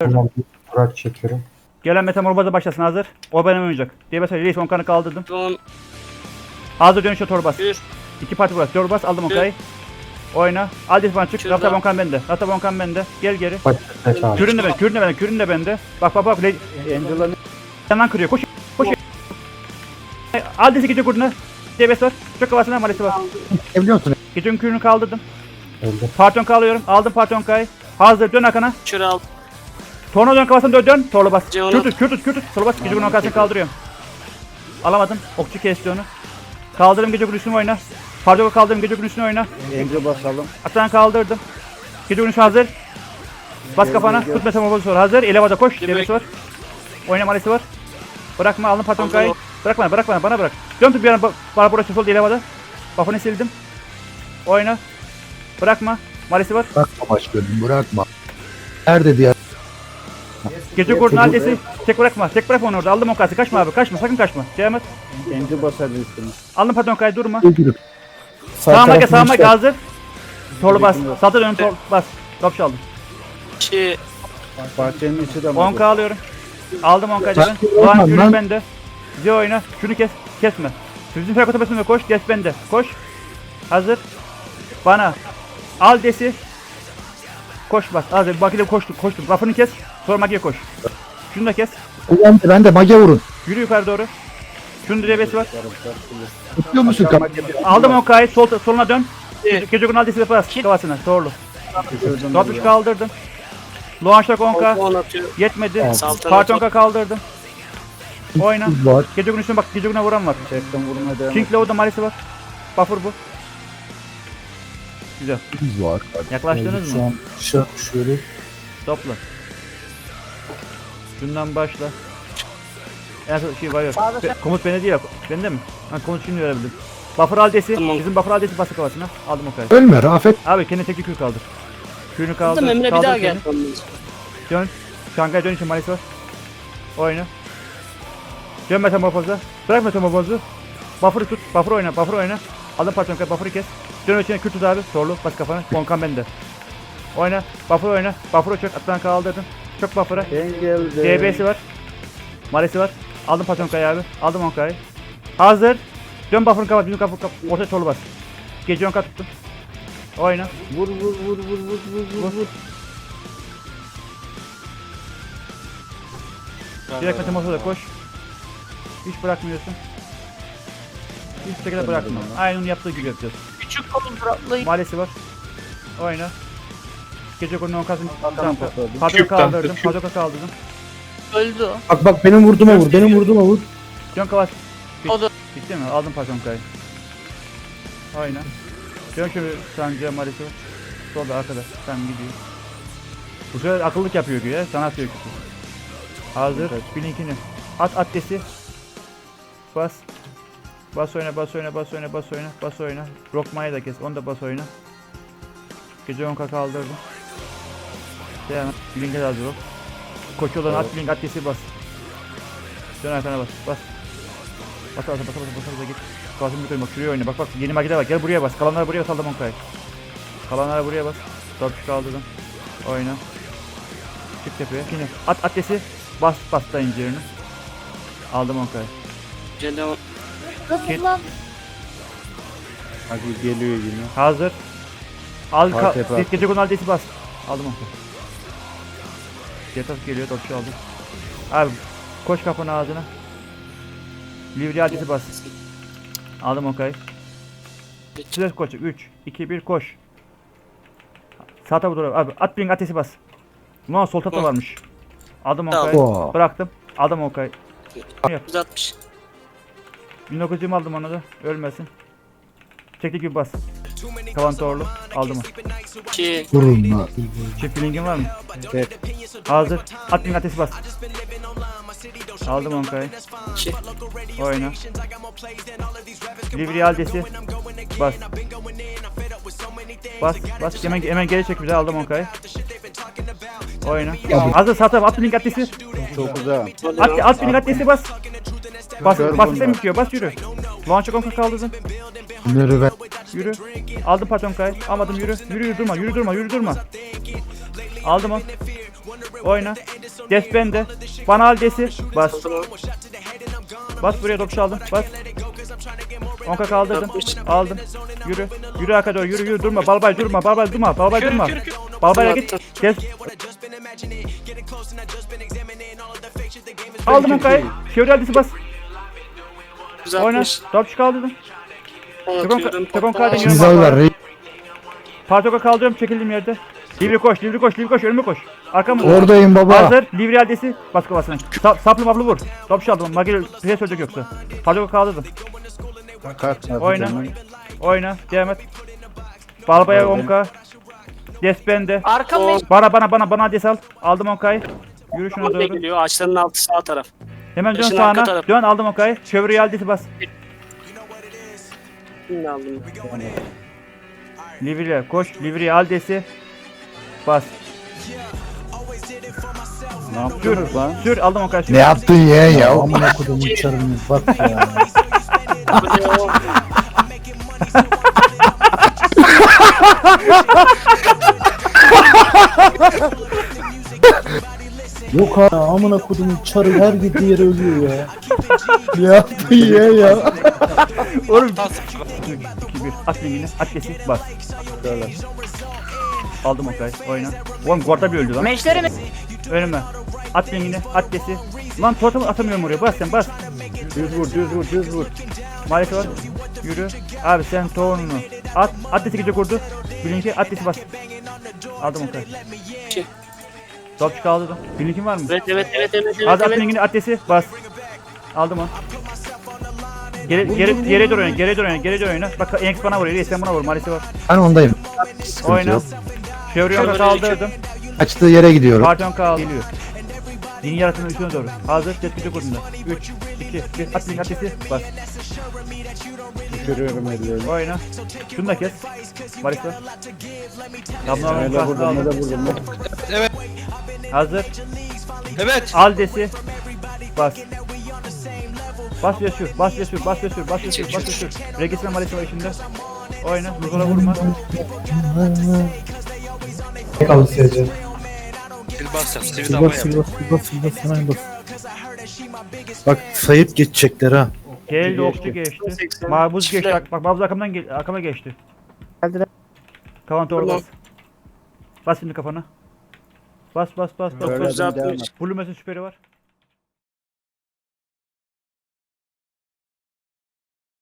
Tamam, Burak çekiyorum. Gelen metamorfoza başlasın hazır. O benim oynayacak. Diye mesela reis 10 kanı kaldırdım. Son Hazır dönüşe torbas. bir. İki parti burası. Torbas aldım Onkay'ı. Oyna. Aldis bana çık. Rafta Bonkan bende. Rafta Bonkan bende. Gel geri. Geç abi. Kürün de bende. Kürün de bende. Kürün de bende. Bak bak bak. Le- Angela'nın Yandan kırıyor. Koş. Koş. Aldis'i gece kurduna. DBS var. Çok havasına malisi var. Biliyor musun? Gecenin kürünü kaldırdım. Öldü. Parton alıyorum. Aldım parton kayı. Hazır. Dön Hakan'a. Şura al. Torna dön kafasına dön dön. Torlu bas. Cevat. Kürtüt kürtüt kürtüt. Torlu bas. Gece günün arkasını kaldırıyorum. Alamadım. Okçu kesti onu. Kaldırdım gece üstüne oyna. Pardon kaldırdım gece üstüne oyna. Angel basalım. Atan kaldırdım. Gece günün hazır. Bas kafana. Tut metamorfozu sonra hazır. Elevada koş. Devesi var. Oyna malesi var. Bırakma aldım patron Aldım kayı. o. Bırak bana bırak bana bana bırak. Dön tut bir yana bana burası sol elevada. Buff'ını sildim. Oyna. Bırakma. Malesi var. Bırakma başkanım bırakma. Nerede diğer? Gece kurdun adresi. Tek bırakma. Tek bırakma onu orada. Aldım o kası. Kaçma abi. Kaçma. Sakın kaçma. Devam et. Angel basar üstüne. Aldım patron kayı durma. Öldürüp. Sağıma gel sağıma gel hazır. Torlu bas. Satır dön tol bas. Top çaldım. İki. Bahçenin içi de 10k alıyorum. Aldım 10k Ben canım. görmem Doğan yürü bende. Bize oyna. Şunu kes. Kesme. Sizin ferko tepesinde koş. Kes bende. Koş. Hazır. Bana. Al desi. Koş bas. Hazır. Bakile koştum. Koştum. Rafını kes. Sonra magiye koş. Şunu da kes. Ben de, ben de mage vurun. Yürü yukarı doğru. Şunun debesi var. Tutuyor musun kapı? Aldım 10k'yı. Sol, soluna dön. Gece gün al desi bas. Kafasına. Doğru. 60 kaldırdım. Loğanşak 10k. On atıyor. Yetmedi. Partonka kaldırdım. Oyna. Var. Gece gün üstüne bak. Gece güne vuran var. Çekten vurmaya devam. King Low'da malisi var. Buffer bu. Güzel. Var. Yaklaştınız Şu mı? an şu, şöyle Topla. Şundan başla. En son şey var yok. Be- komut bende değil. Bende mi? Ha, komut şimdi verebildim. Buffer aldesi. Tamam. Bizim buffer aldesi bası kafasına. Aldım o kadar. Ölme Rafet. Abi kendine tekli kür kaldır. Kürünü kaldır. Kızım Emre bir kaldır daha kendini. gel. Dön. Şangay dön için malisi var. Oyna. Dön metamorfoza. Bırak metamorfozu. Buffer'ı tut. Buffer oyna. Buffer oyna. Alın patron kay. Buffer'ı kes. Dön içine kür tut abi. Sorlu. Bas kafana. Bonkan bende. Oyna. Buffer oyna. Buffer'ı çök. Atlan kaldırdım. Çok buffer'ı. Angel DB'si var. Malesi var. Aldım patron kayı abi. Aldım on kayı. Hazır. Dön buffer'ın kapat. Bizim kapı kapı. Orta çolu bas. Gece on kat tuttum. Oyna. Vur vur vur vur vur vur vur vur. Direkt metamorfoza koş. Hiç bırakmıyorsun. Hiç şekilde bırakma. Aynı onun yaptığı gibi yapacağız. Küçük kolum atlayın. Malesi var. Oyna. Gece konunun on kasım. Tamam. patladı. Padok kaldırdım. Padok kaldırdım. Öldü o. Bak bak benim vurduğuma vur. Benim vurduğuma vur. Dön kavaş. O da Bitti mi? Aldım Paşonka'yı. Oyna. Dön şöyle sancıya var. Solda arkada. Sen gidiyor. Bu sefer akıllık yapıyor güya. Sana atıyor küçük. Hazır. Blinkini. At adresi. Bas. Bas oyna, bas oyna, bas oyna, bas oyna, bas oyna. Rockmayı da kes, onu da bas oyna. Gece 10k kaldırdım. Devam. Blink'e de hazır ol. Koç olan at blink adresi bas. Dön arkana bas, bas. Bas bas bas bas bas bas git. Kafasını bir bak şuraya oyna. Bak bak yeni makine bak. Gel buraya bas. Kalanlara buraya bas aldım 10k'yı. Kalanlara buraya bas. 4 kaldırdım. Oyna. Çık tepeye. Yine at adresi. Bas bas da incirini. Aldım 10k'yı. Cede on. Git. Hadi geliyor yine. Hazır. Al ka at. gece konu adresi bas. Aldım onu. Getaf geliyor, dopçu aldım. Abi koş kapının ağzına. Livri adresi bas. Aldım okay. Size koş. 3, 2, 1 koş. Sağ tarafa doğru. Abi at blink adresi bas. Ulan sol tarafta varmış. Aldım Tamam. okay. Oo. Bıraktım. Aldım okay. 160. 1920 aldım onu da. Ölmesin. Çektik gibi bas. Kavan torlu. Aldım onu. 2. Vurun lan. Çift linkin var mı? Evet. Hazır. At link ateşi bas. Aldım onkayı. 2. Oyna. Livri aldesi. Bas. Bas. Bas. Hemen, hemen geri çek bize aldım onkayı. Oyna. Hazır sağ taraf at link ateşi. Çok güzel. At, at link ateşi bas. Bas. Kör Bas bunlar. sistem bitiyor. Bas yürü. Launch onka kaldırdın. Bunları ben. Yürü. Aldım patron kay. Almadım yürü. Yürü yürü durma. Yürü durma. Yürü durma. Aldım onu. Oyna. Des bende. Bana al desi. Bas. Bas buraya dokuşu aldım. Bas. Onka kaldırdım. Aldım. Yürü. Yürü arka doğru. Yürü yürü durma. Balbay durma. Balbay durma. Balbay durma. Balbayla git. Des. Aldım Onka'yı. Çevre aldisi bas. Oyna. 160. Topçu Atıyorum. tekon kardeşim. Siz alırlar. Rey. Partoka kaldırıyorum çekildiğim yerde. Livri koş, livri koş, livri koş, önüme koş. Arkamı Oradayım baba. Hazır, livri adresi, bas kafasına. Sa saplı maplı vur. Top çaldım, magil pres ölecek yoksa. Partoka kaldırdım. Kalk. Oyna. Oyna, devam et. Balbaya Geldim. onka. Des bende. Arkam ne? Bana bana bana bana des al. Aldım onkayı. Yürü şuna doğru. geliyor? Ağaçların altı sağ taraf. Hemen dön Yaşın arka sağına. Dön aldım onkayı. Çeviriye adresi bas. Şimdi aldım. Livriye koş. Livriye al desi. Bas. Ne yapıyoruz lan? Sür aldım onkayı. Sür. Ne yaptın ya ya? Amına kodumun çarını bak ya. O? Yok ha amına kodumun çarı her girdiği yere ölüyor ya. ne yaptın ya ya? Oğlum. 2 1 at linkini. At desi. Bas. Aldım onkayı. Oyna. Oğlum Gorda bir öldü lan. Meşleri mi? Önüme. At linkini. At desi. Lan totem atamıyorum oraya. Bas sen bas. Düz vur düz vur düz vur. Maalesef var. Yürü. Abi sen tohumunu. At. At desi gece kurdu. Bilinki at desi bas. Aldım onkayı. İki. Topçu kaldırdım. Bilinkin var mı? Evet evet evet evet evet. Az at evet. linkini at desi. Bas. Aldım onu. Geri, geri, geri dur oyna, geri dur oyna, geri dur oyna. Bak Enx bana vuruyor, sen bana vur, maalesef var. Ben ondayım. Sıkıntı Oyna. yok. Şöyle kaldırdım. Açtığı yere gidiyorum. Parton kaldı. Geliyor. Din yaratının üstüne doğru. Hazır, tespiti kurdum da. 3, 2, 1, at link, at desi. Bas. Düşürüyorum ellerini. Oyna. Şunu da kes. Barış var. Damlaların Ne de kastını vurdum ne aldım. de vurdum. Hazır. Evet. Al desi. Bas. Bas sür, bas sür, bas sür, bas sür, bas sür. Registre malesi var içinde. Oyna, Luzora vurma. Kaldı seyirci. Sil basacağız. Sil Silva damla yap. silva silva silva hemen bas. Bak sayıp geçecekler ha. Geldi okçu geçti. 80. Marbuz geçti. Bak, bak marbuz arkamdan gel arkama geçti. Kavan doğru Tamam. bas. Bas şimdi kafana. Bas bas bas bas. Öyle bas. devam et. Blue Mesin süperi var.